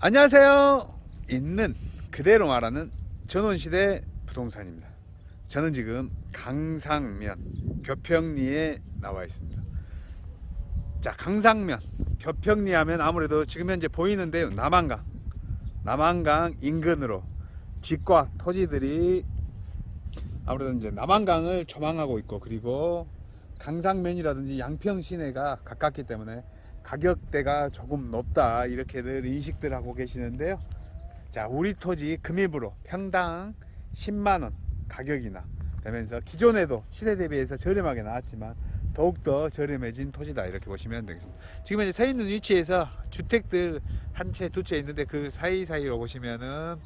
안녕하세요. 있는 그대로 말하는 전원시대 부동산입니다. 저는 지금 강상면 교평리에 나와 있습니다. 자, 강상면 교평리 하면 아무래도 지금 현재 보이는데요. 남한강. 남한강 인근으로 집과 토지들이 아무래도 이제 남한강을 조망하고 있고 그리고 강상면이라든지 양평 시내가 가깝기 때문에 가격대가 조금 높다 이렇게들 인식들 하고 계시는데요. 자, 우리 토지 금입으로 평당 10만 원 가격이나 되면서 기존에도 시세 대비해서 저렴하게 나왔지만 더욱더 저렴해진 토지다 이렇게 보시면 되겠습니다. 지금 이제 서 있는 위치에서 주택들 한 채 두 채 있는데 그 사이사이로 보시면은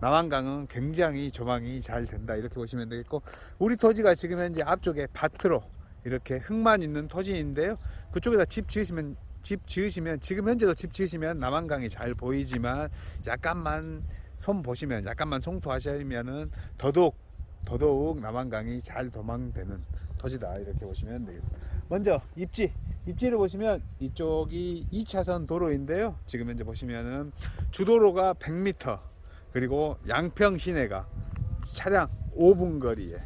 남한강은 굉장히 조망이 잘 된다 이렇게 보시면 되겠고 우리 토지가 지금 현재 앞쪽에 밭으로 이렇게 흙만 있는 토지인데요. 그쪽에다 집 지으시면 집 지으시면 지금 현재도 집 지으시면 남한강이 잘 보이지만 약간만 손 보시면 약간만 송토하시면은 더더욱 더더욱 남한강이 잘 도망되는 토지다 이렇게 보시면 되겠습니다. 먼저 입지 입지를 보시면 이쪽이 2차선 도로인데요. 지금 현재 보시면은 주도로가 100m 그리고 양평 시내가 차량 5분 거리에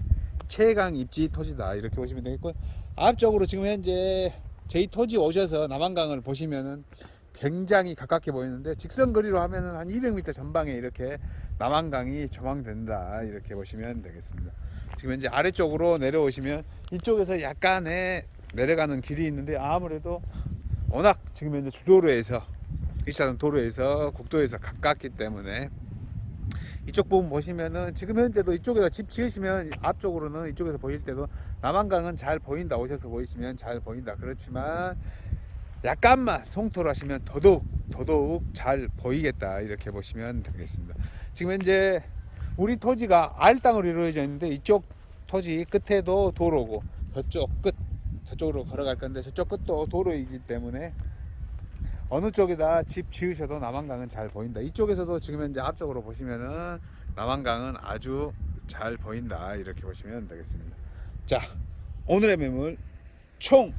최강 입지 토지다 이렇게 보시면 되겠고요. 앞쪽으로 지금 현재 저희 토지 오셔서 남한강을 보시면은 굉장히 가깝게 보이는데 직선 거리로 하면은 한 200m 전방에 이렇게 남한강이 조망된다 이렇게 보시면 되겠습니다. 지금 현재 아래쪽으로 내려오시면 이쪽에서 약간의 내려가는 길이 있는데 아무래도 워낙 지금 현재 주도로에서 2차선 도로에서 국도에서 가깝기 때문에 이쪽 부분 보시면은 지금 현재도 이쪽에서 집 지으시면 앞쪽으로는 이쪽에서 보일 때도 남한강은 잘 보인다. 오셔서 보이시면 잘 보인다. 그렇지만 약간만 송토를 하시면 더더욱 더더욱 잘 보이겠다. 이렇게 보시면 되겠습니다. 지금 현재 우리 토지가 알 땅으로 이루어져 있는데 이쪽 토지 끝에도 도로고 저쪽 끝 저쪽으로 걸어갈 건데 저쪽 끝도 도로이기 때문에 어느 쪽에다 집 지으셔도 남한강은 잘 보인다. 이쪽에서도 지금 현재 앞쪽으로 보시면은 남한강은 아주 잘 보인다. 이렇게 보시면 되겠습니다. 자, 오늘의 매물 총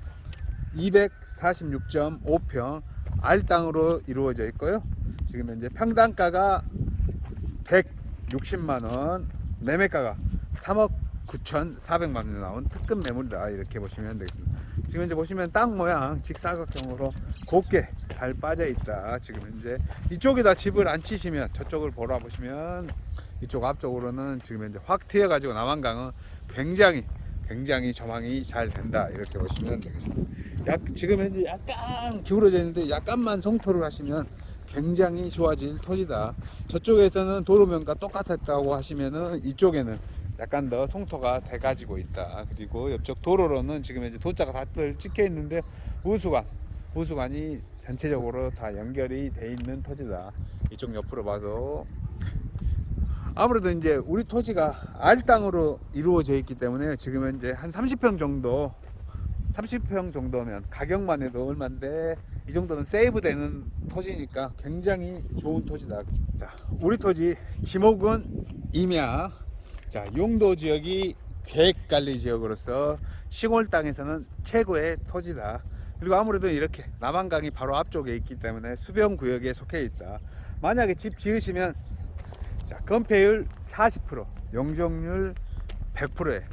246.5평 알땅으로 이루어져 있고요. 지금 현재 평당가가 160만 원, 매매가가 3억 9,400만 원이 나온 특급 매물이다. 이렇게 보시면 되겠습니다. 지금 현재 보시면 땅 모양 직사각형으로 곱게 잘 빠져 있다. 지금 현재 이쪽에다 집을 안 치시면 저쪽을 보라 보시면 이쪽 앞쪽으로는 지금 현재 확 트여 가지고 남한강은 굉장히 굉장히 조망이 잘 된다. 이렇게 보시면 되겠습니다. 약 지금 현재 약간 기울어져 있는데 약간만 송토를 하시면 굉장히 좋아질 토지다. 저쪽에서는 도로면과 똑같았다고 하시면은 이쪽에는 약간 더 송토가 돼 가지고 있다. 그리고 옆쪽 도로로는 지금 이제 도자가 다들 찍혀 있는데 우수관 우수관이 전체적으로 다 연결이 돼 있는 토지다. 이쪽 옆으로 봐도 아무래도 이제 우리 토지가 알 땅으로 이루어져 있기 때문에 지금 현재 한 30평 정도 30평 정도면 가격만 해도 얼마인데 이 정도는 세이브되는 토지니까 굉장히 좋은 토지다. 자, 우리 토지 지목은 임야. 자, 용도 지역이 계획관리 지역으로서 시골 땅에서는 최고의 토지다. 그리고 아무래도 이렇게 남한강이 바로 앞쪽에 있기 때문에 수변 구역에 속해 있다. 만약에 집 지으시면 자, 건폐율 40%, 용적률 100%에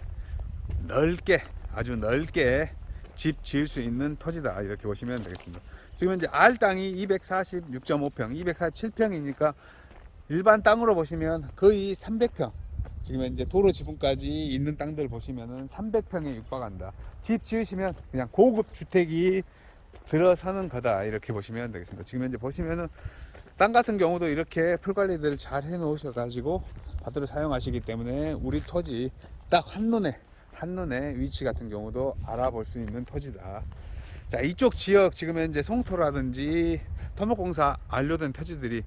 넓게 아주 넓게 집 지을 수 있는 토지다 이렇게 보시면 되겠습니다. 지금 현재 알 땅이 246.5평, 247평이니까 일반 땅으로 보시면 거의 300평. 지금 현재 도로 지붕까지 있는 땅들 보시면은 300평에 육박한다. 집 지으시면 그냥 고급 주택이 들어서는 거다 이렇게 보시면 되겠습니다. 지금 현재 보시면은 땅 같은 경우도 이렇게 풀 관리들을 잘 해 놓으셔 가지고 밭으로 사용하시기 때문에 우리 토지 딱 한눈에 한눈에 위치 같은 경우도 알아볼 수 있는 토지다. 자 이쪽 지역 지금 현재 송토라든지 토목공사 완료된 토지들이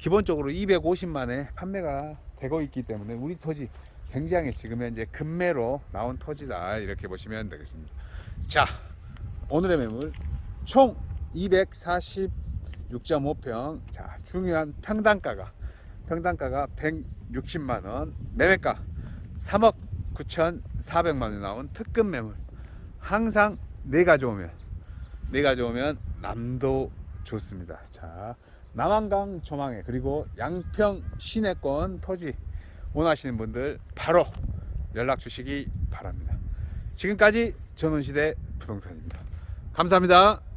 기본적으로 250만에 판매가 되고 있기 때문에 우리 토지 굉장히 지금 현재 급매로 나온 토지다 이렇게 보시면 되겠습니다. 자 오늘의 매물 총 246.5평 자 중요한 평당가가 평당가가 160만 원 매매가 3억 9,400만 원이 나온 특급 매물 항상 내가 좋으면 내가 좋으면 남도 좋습니다. 자, 남한강 조망에 그리고 양평 시내권 토지 원하시는 분들 바로 연락 주시기 바랍니다. 지금까지 전원시대 부동산입니다. 감사합니다.